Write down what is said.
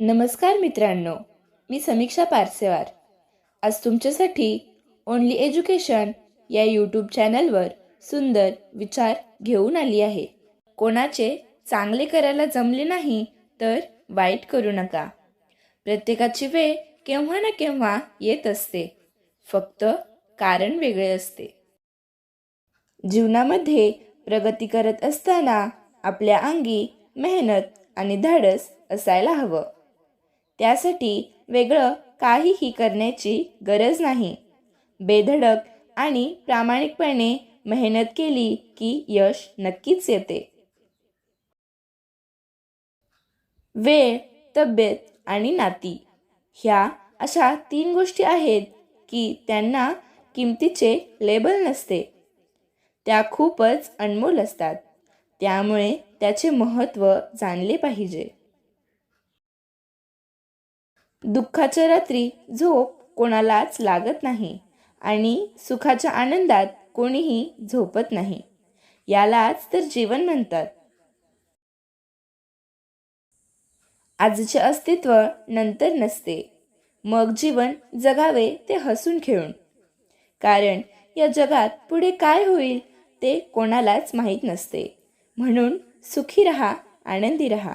नमस्कार मित्रांनो मी समीक्षा पारसेवार. आज तुमच्यासाठी ओनली एज्युकेशन या यूट्यूब चॅनलवर सुंदर विचार घेऊन आली आहे. कोणाचे चांगले करायला जमले नाही तर वाईट करू नका. प्रत्येकाची वेळ केव्हा ना केव्हा येत असते. फक्त कारण वेगळे असते. जीवनामध्ये प्रगती करत असताना आपल्या अंगी मेहनत आणि धाडस असायला हवं. त्यासाठी वेगळं काहीही करण्याची गरज नाही. बेधडक आणि प्रामाणिकपणे मेहनत केली की यश नक्कीच येते. वेळ तब्येत आणि नाती ह्या अशा तीन गोष्टी आहेत की त्यांना किमतीचे लेबल नसते. त्या खूपच अनमोल असतात. त्यामुळे त्याचे महत्त्व जाणले पाहिजे. दुःखाच्या रात्री झोप कोणालाच लागत नाही आणि सुखाच्या आनंदात कोणीही झोपत नाही. यालाच तर जीवन म्हणतात. आजचे अस्तित्व नंतर नसते. मग जीवन जगावे ते हसून खेळून. कारण या जगात पुढे काय होईल ते कोणालाच माहीत नसते. म्हणून सुखी रहा आनंदी रहा.